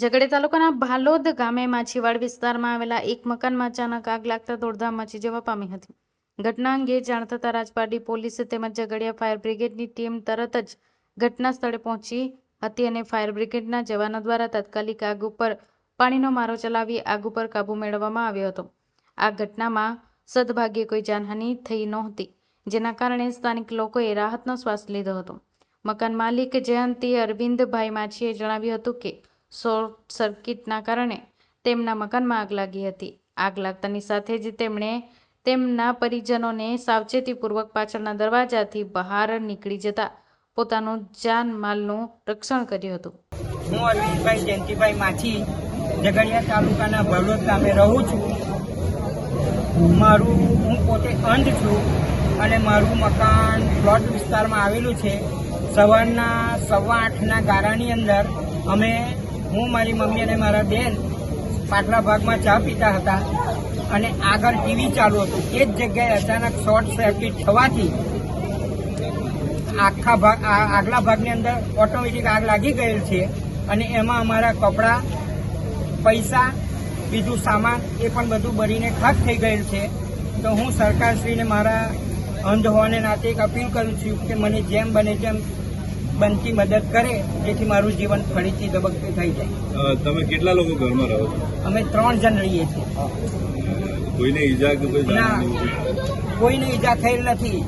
ઝઘડે તાલુકાના ભાલોદ ગામે માછીવાડ વિસ્તારમાં આવેલા એક મકાનમાં અચાનક આગ લાગતા દોડધામ મચી જવા પામી હતી. ઘટના અંગે જાણ થતાં રાજપારડી પોલીસ તેમજ ઝઘડિયા ફાયર બ્રિગેડની ટીમ તરત જ ઘટના સ્થળે પહોંચી હતી અને ફાયર બ્રિગેડના જવાનો દ્વારા તાત્કાલિક આગ ઉપર પાણીનો મારો ચલાવી આગ ઉપર કાબૂ મેળવવામાં આવ્યો હતો. આ ઘટનામાં સદભાગ્યે કોઈ જાનહાનિ થઈ નહોતી, જેના કારણે સ્થાનિક લોકોએ રાહતનો શ્વાસ લીધો હતો. મકાન માલિક જયંતિ અરવિંદભાઈ માછીએ જણાવ્યું હતું કે શોર્ટ સર્કિટના કારણે તેમના મકાનમાં આગ લાગી હતી. આગ લાગતાની સાથે જ તેમણે તેમના પરિજનોને સાવચેતીપૂર્વક પાછળના દરવાજાથી બહાર નીકળી જતા પોતાનું જાનમાલનું રક્ષણ કર્યું હતું. હું અરવિંદભાઈ જયંતિભાઈ માછી ઝઘડિયા તાલુકાના ભલોદ ગામે રહું છું. મારું, હું પોતે અંધ છું અને મારું મકાન પ્લોટ વિસ્તારમાં આવેલું છે. સવારના સવા આઠના ગારાની અંદર અમે હું મારી મમ્મી અને મારા બેન પાછલા ભાગમાં ચા પીતા હતા અને આગળ ટીવી ચાલુ હતું. એ જ જગ્યાએ અચાનક શોર્ટ સર્કિટ થવાથી આખા ભાગ આગલા ભાગની અંદર ઓટોમેટિક આગ લાગી ગયેલ છે અને એમાં અમારા કપડાં, પૈસા, બીજું સામાન એ પણ બધું બળીને ખાક થઈ ગયેલ છે. તો હું સરકારશ્રીને મારા અંધ હોવાને નાતે એક અપીલ કરું છું કે મને જેમ બને તેમ બનતી મદદ કરે જેથી મારું જીવન ફરીથી ધબકતું થઈ જાય. તમે કેટલા લોકો ઘરમાં રહો છો? અમે ત્રણ જણ રહીએ છીએ. કોઈને ઈજા કે? કોઈને ઈજા થયેલ નથી.